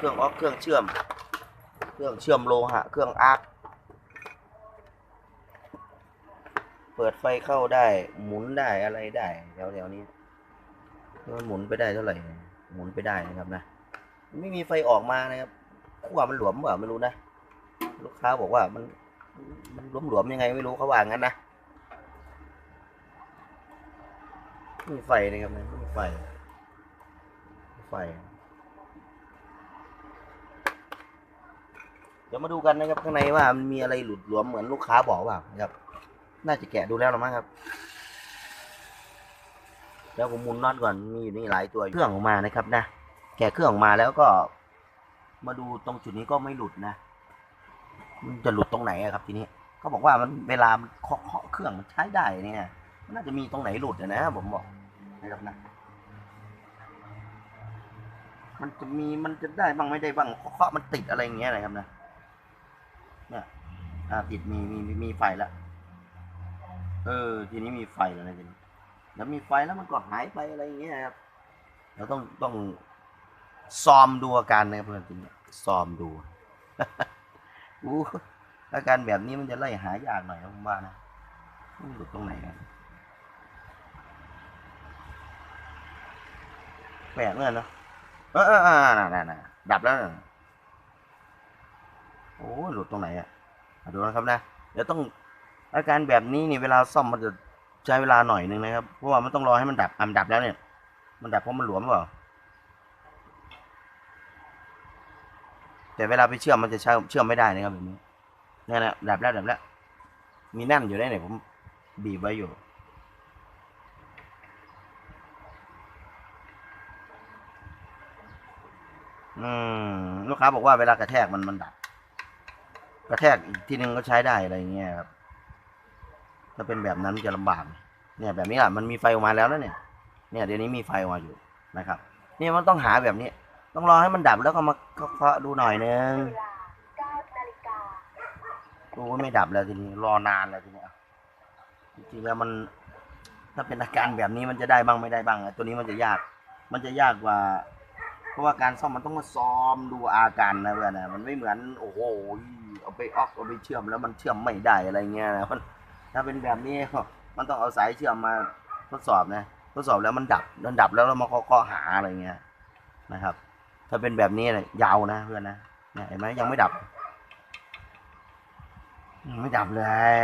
เครื่องออกเครื่องเชื่อม เครื่องเชื่อมโลหะ เครื่องอาร์คเปิดไฟเข้าได้หมุนได้อะไรได้แถวๆนี้มันหมุนไปได้เท่าไหร่หมุนไปได้นะครับนะไม่มีไฟออกมานะครับขั้วมันหลวมเปล่าไม่รู้นะลูกค้าบอกว่ามันมันหลวมๆยังไงไม่รู้เขาว่างั้นนะไม่มีไฟนะครับไม่มีไฟไม่มีไฟ เดี๋ยวมาดูกันนะครับข้างในว่ามันมีอะไรหลุดหลวมเหมือนลูกค้าบอกเปล่านะครับ น่าจะแกะดูแล้วหรือมั้งครับแล้วผมมุนน็อตก่อนมีอยู่นี่หลายตัวเครื่องออกมานะครับนะแกะเครื่องออกมาแล้วก็ มาดูตรงจุดนี้ก็ไม่หลุดนะมันจะหลุดตรงไหนครับ ทีนี้เขาบอกว่ามันเวลาเคาะเคาะเครื่องมันใช้ได้เนี่ยมันน่าจะมีตรงไหนหลุดนะผมบอกนะครับนะมันจะมีมันจะได้บ้างไม่ได้บ้างเคาะมันติดอะไรอย่างเงี้ยนะครับนะ อ่าติดมีมีมีไฟแล้วเออ ทีนี้มีไฟแล้วนะทีนี้แล้วมีไฟแล้วมันก็หายไปอะไรอย่างเงี้ยครับเราต้องต้องซ้อมดูอาการนะครับเพื่อนทีนี้ซ้อมดูอู้อาการแบบนี้มันจะไล่หายากหน่อยนะผมว่านะมันหลุดตรงไหนกันแปลกเลยเนาะเออเออน่ะน่ะนะดับแล้วโอ้หลุดตรงไหนอะ ดูนะครับนะเดี๋ยวต้องอาการแบบนี้นี่เวลาซ่อมมันจะใช้เวลาหน่อยนึงนะครับ เพราะว่ามันต้องรอให้มันดับอะมันดับแล้วเนี่ย มันดับเพราะมันหลวมเปล่า แต่เวลาไปเชื่อมมันจะใช้เชื่อมไม่ได้นะครับแบบนี้นี่นแหละดับแล้วดับแล้ว มีแน่นอยู่ได้เนี่ยผมบีบไว้อยู่อืมลูกค้าบอกว่าเวลากระแทกมันมันดับ กระแทกอีกทีนึงก็ใช้ได้อะไรเงี้ยครับถ้าเป็นแบบนั้นมันจะลำบากเนี่ยแบบนี้แหละมันมีไฟออกมาแล้วนะเนี่ย เนี่ยเดี๋ยวนี้มีไฟออกมาอยู่นะครับเนี่ยมันต้องหาแบบนี้ ต้องรอให้มันดับแล้วก็มาเคาะดูหน่อยนึงดูว่าไม่ดับแล้วทีนี้ รอนานแล้วทีนี้จริงๆแล้วมัน ถ้าเป็นอาการแบบนี้มันจะได้บ้างไม่ได้บ้างไอ้ตัวนี้มันจะยาก มันจะยากกว่า เพราะว่าการซ่อมมันต้องมาซ้อมดูอาการนะเพื่อนนะมันไม่เหมือนโอ้โห เอาไปออกเอาไปเชื่อมแล้วมันเชื่อมไม่ได้อะไรเงี้ยนะมันถ้าเป็นแบบนี้มันต้องเอาสายเชื่อมมาทดสอบนะทดสอบแล้วมันดับมันดับแล้วเรามาเคาะหาอะไรเงี้ยนะครับ ถ้าเป็นแบบนี้นะยยาวนะเพื่อนนะเห็นไหมยังไม่ดับ ไม่ดับเลย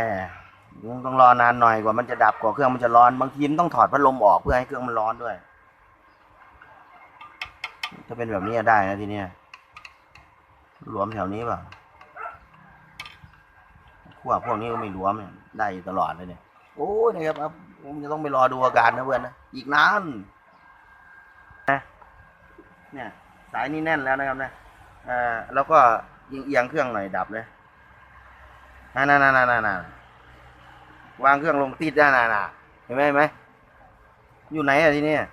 ต้องรอนานหน่อยกว่ามันจะดับกว่าเครื่องมันจะร้อนบางทีมันต้องถอดพัดลมออกเพื่อให้เครื่องมันร้อนด้วยถ้าเป็นแบบนี้ได้นะทีเนี้ยรวมแถวนี้เปล่าขั้วพวกนี้ก็ไม่รวมเนี่ยได้ตลอดเลยเนี่ย โอ้ยนะครับครับผมจะต้องไปรอดูอาการนะเพื่อนนะอีกนานนะเนี่ย สายนี้แน่นแล้วนะครับนะอ่าแล้วก็เอียงเครื่องหน่อยดับเลยนั่นนั่นนั่นนั่นวางเครื่องลงติดได้น่ะน่ะเห็นไหมเห็นไหมอยู่ไหนอะทีเนี้ย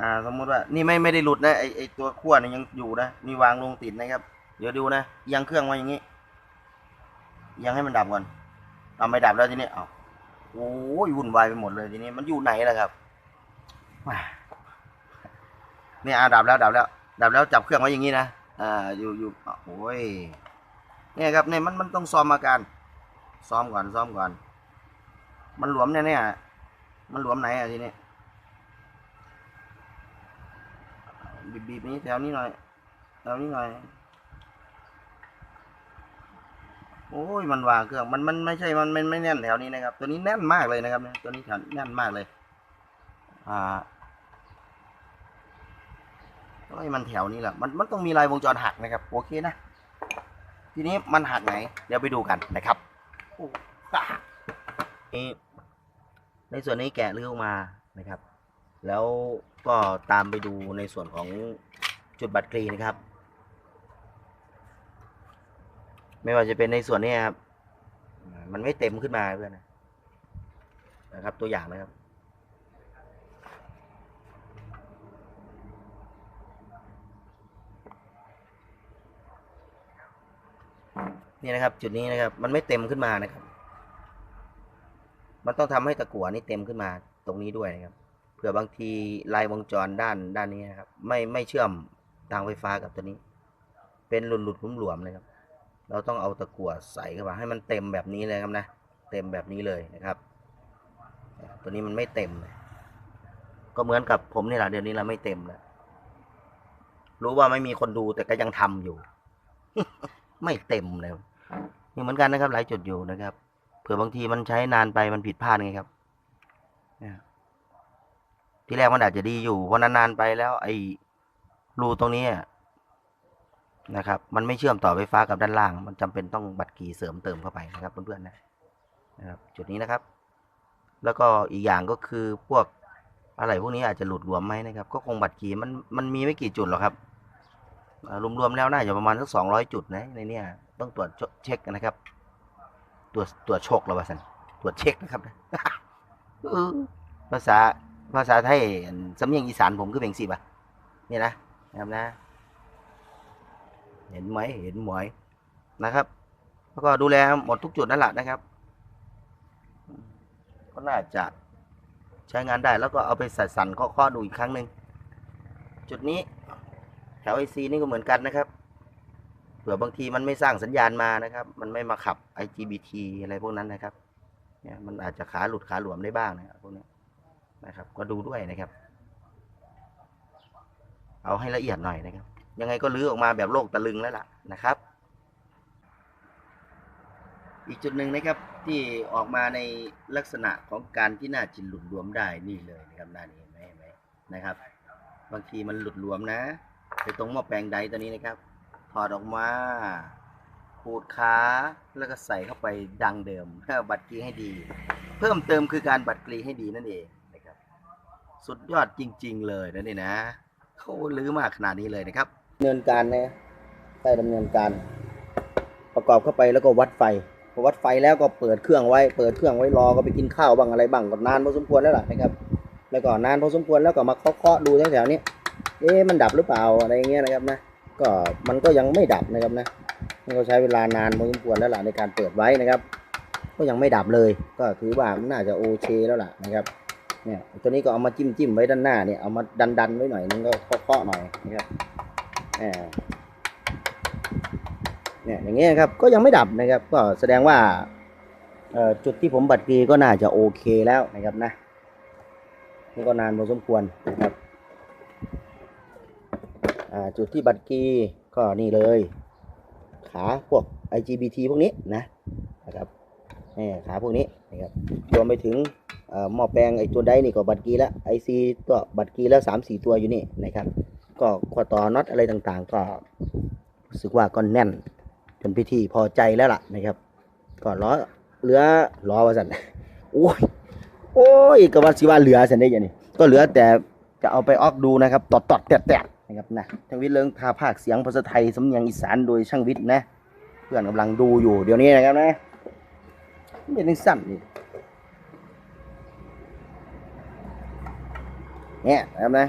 อ่า สมมุติว่า นี่ไม่ไม่ได้หลุดนะไอไอตัวขั้วนี่ยังอยู่นะนี่วางลงติดนะครับ เดี๋ยวดูนะเอียังเครื่องมาอย่างนี้ ยังให้มันดับก่อนเอาไม่ดับแล้วทีนี้เอาโอ้ยวุ่นวายไปหมดเลยทีนี้ มันอยู่ไหนล่ะครับว้าเนี่ยอ่าดับแล้วดับแล้วดับแล้วจับเครื่องไว้อย่างนี้นะอ่าอยู่อยู่โอ้ยเนี่ยครับเนี่ยมันมันต้องซ้อมอาการซ้อมก่อนซ้อมก่อน มันหลวมแน่เนี่ยมันหลวมไหนอะทีนี้บีบบีบนี้แถวนี้หน่อยแถวนี้หน่อย โอ้ยมันวางเครื่องมันมันไม่ใช่มันมันไม่แน่นแถวนี้นะครับ ตัวนี้แน่นมากเลยนะครับเนี่ยตัวนี้แถวแน่นมากเลย อ่าโอ้ยมันแถวนี้แหละมันมันต้องมีลายวงจรหักนะครับโอเคนะทีนี้มันหักไหน เดี๋ยวไปดูกันนะครับโอ้ตานี่ในส่วนนี้แกะเลือกมานะครับ แล้วก็ตามไปดูในส่วนของจุดบัตรกรีนะครับ ไม่ว่าจะเป็นในส่วนนี้ครับอ่ามันไม่เต็มขึ้นมาเพื่อนนะนะครับ ตัวอย่างนะครับ นี่นะครับ จุดนี้นะครับ มันไม่เต็มขึ้นมานะครับ มันต้องทำให้ตะกั่วนี้เต็มขึ้นมาตรงนี้ด้วยนะครับเผื่อบางทีลายวงจรด้านด้านนี้นะครับ ไม่ไม่เชื่อมทางไฟฟ้ากับตัวนี้ เป็นหลุดหลุดๆหลวมๆเลยครับ เราต้องเอาตะกั่วใส่เข้าไปให้มันเต็มแบบนี้เลยครับนะ เต็มแบบนี้เลยนะครับ ตัวนี้มันไม่เต็มเลยก็เหมือนกับผมนี่แหละเดี๋ยวนี้เราไม่เต็มแล้วรู้ว่าไม่มีคนดูแต่ก็ยังทำอยู่ ไม่เต็มเลยนี่เหมือนกันนะครับ หลายจุดอยู่นะครับ เผื่อบางทีมันใช้นานไปมันผิดพลาดไงครับที่แรกมันอาจจะดีอยู่เพราะนานๆไปแล้ว ไอ้รูตรงนี้ นะครับ มันไม่เชื่อมต่อไฟฟ้ากับด้านล่าง มันจำเป็นต้องบัตรกีเสริมเติมเข้าไปนะครับเพื่อนๆนะนะครับ จุดนี้นะครับ แล้วก็อีกอย่างก็คือพวกอะไรพวกนี้อาจจะหลุดรวมไหมนะครับ ก็คงบัตรกีมันมันมีไม่กี่จุดหรอกครับรวมๆแล้วน่าจะประมาณสักสองร้อยจุดนะในเนี้ยต้องตรวจเช็คนะครับ ตรวจตรวจโชคแล้วว่าสันตรวจเช็คนะครับภาษาภาษาไทยสำเนียงอีสานผมคือเป็นสิบอะนี่นะนะครับนะ เห็นไหมเห็นไหมนะครับ แล้วก็ดูแลหมดทุกจุดนั่นแหละนะครับ ก็น่าจะใช้งานได้แล้วก็เอาไปใส่สั่นข้อๆดูอีกครั้งหนึ่งจุดนี้แถวไอซีนี่ก็เหมือนกันนะครับเผื่อบางทีมันไม่สร้างสัญญาณมานะครับ มันไม่มาขับ IGBT อะไรพวกนั้นนะครับเนี่ยมันอาจจะขาหลุดขาหลวมได้บ้างนะครับพวกนี้นะครับ ก็ดูด้วยนะครับ เอาให้ละเอียดหน่อยนะครับ ยังไงก็ลื้อออกมาแบบโลกตะลึงแล้วล่ะนะครับ อีกจุดหนึ่งนะครับที่ออกมาในลักษณะของการที่น่าจินหลุดรวมได้นี่เลยนะครับหน้านี้เห็นไหมเห็นไหมนะครับ บางทีมันหลุดรวมนะไปตรงหม้อแปลงใดตัวนี้นะครับถอดออกมาขูดขาแล้วก็ใส่เข้าไปดังเดิมบัตรกรีให้ดี เพิ่มเติมคือการบัตรกรีให้ดีนั่นเองนะครับ สุดยอดจริง ๆ เลยนะนี่นะเขาลื้อมากขนาดนี้เลยนะครับ ดำเนินการนะใต้ดำเนินการ ประกอบเข้าไปแล้วก็วัดไฟพอวัดไฟแล้วก็เปิดเครื่องไว้ เปิดเครื่องไว้รอก็ไปกินข้าวบ้างอะไรบ้างก็นานพอสมควรแล้วล่ะนะครับ แล้วก็นานพอสมควรแล้วก็มาเคาะๆดูแถวๆนี้เอ๊ะมันดับหรือเปล่าอะไรเงี้ยนะครับนะก็มันก็ยังไม่ดับนะครับนะมันก็ใช้เวลานานพอสมควรแล้วล่ะในการเปิดไว้นะครับ ก็ยังไม่ดับเลย ก็ถือว่ามันน่าจะโอเคแล้วล่ะนะครับเนี่ยตัวนี้ก็เอามาจิ้มจิ้มไว้ด้านหน้าเนี่ยเอามาดันดันไว้หน่อยนึงก็เคาะๆหน่อยนะครับ เนี่ยอย่างเงี้ยครับก็ยังไม่ดับนะครับ ก็แสดงว่าจุดที่ผมบัตรกรีก็น่าจะโอเคแล้วนะครับนะนี่ก็นานพอสมควรนะครับจุดที่บัตรกรีก็นี่เลย ขาพวก IGBT พวกนี้นะนะครับนี่ขาพวกนี้นะครับรวมไปถึงหม้อแปลงไอตัวใดนี่ก็บัตรกีแล้วไอซีก็บัตรกีแล้วสามสี่ตัวอยู่นี่นะครับ ก็ข้อต่อน็อตอะไรต่างๆ ก็รู้สึกว่าก็แน่นจนพิธีพอใจแล้วล่ะนะครับ ก็ล้อเหลือล้อว่าสันโอ้ยโอ้ยก็ว่าสิว่าเหลือสันได้ยังนี่ก็เหลือแต่จะเอาไปออกดูนะครับตอดตอดแตะแตะนะครับนะช่างวิทย์เลิงทาภาคเสียงภาษาไทยสำเนียงอีสานโดยช่างวิทย์นะ เพื่อนกำลังดูอยู่เดี๋ยวนี้นะครับนะไม่เป็นสั้นนี่เนี่ยนะครับนะ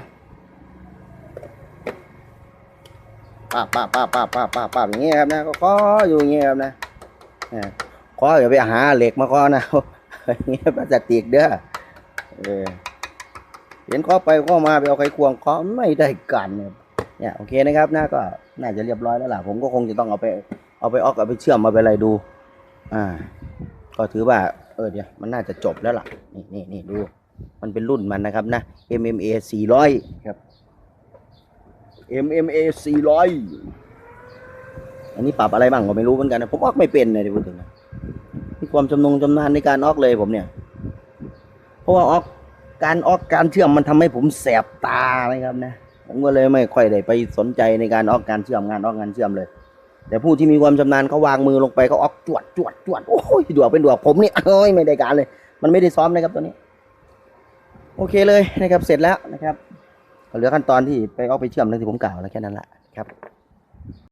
ป้าป้าป้าป้าป้าป้าป้าอย่างเงี้ยครับนะก็คออยู่อย่างเงี้ยครับนะเนี่ยเคออย่าไปหาเหล็กมาเคอนะเงี้ยพลาสติกเด้อเออเห็นเคอไปเคอมาไปเอาไขควงเคอไม่ได้กันเนี่ยเนี่ยโอเคนะครับนะก็น่าจะเรียบร้อยแล้วล่ะผมก็คงจะต้องเอาไป เอาไปออกเอาไปเชื่อมมาไปอะไรดู อ่า ก็ถือว่า เออเดี๋ยวมันน่าจะจบแล้วล่ะ นี่นี่นี่ดู มันเป็นรุ่นมันนะครับนะ MMA 400 ครับ MMA 400 อันนี้ปรับอะไรบ้างก็ไม่รู้เหมือนกันนะผมออกไม่เป็นเลยที่พูดถึงนะมีความจำนงจำนานในการออกเลยผมเนี่ย เพราะว่าออกการออกการเชื่อมมันทำให้ผมแสบตานะครับนะผมก็เลยไม่ค่อยได้ไปสนใจในการออกการเชื่อมงานออกงานเชื่อมเลย แต่ผู้ที่มีความชำนาญเขาวางมือลงไปเขาออกจวดจวดจวดโอ้ยดวกเป็นดวกผมนี่เอ้ยไม่ได้การเลย มันไม่ได้ซ้อมนะครับตัวนี้ โอเคเลยนะครับเสร็จแล้วนะครับ ก็เหลือขั้นตอนที่ไปเอาไปเชื่อมเรื่องที่ผมกล่าวแล้วแค่นั้นแหละครับ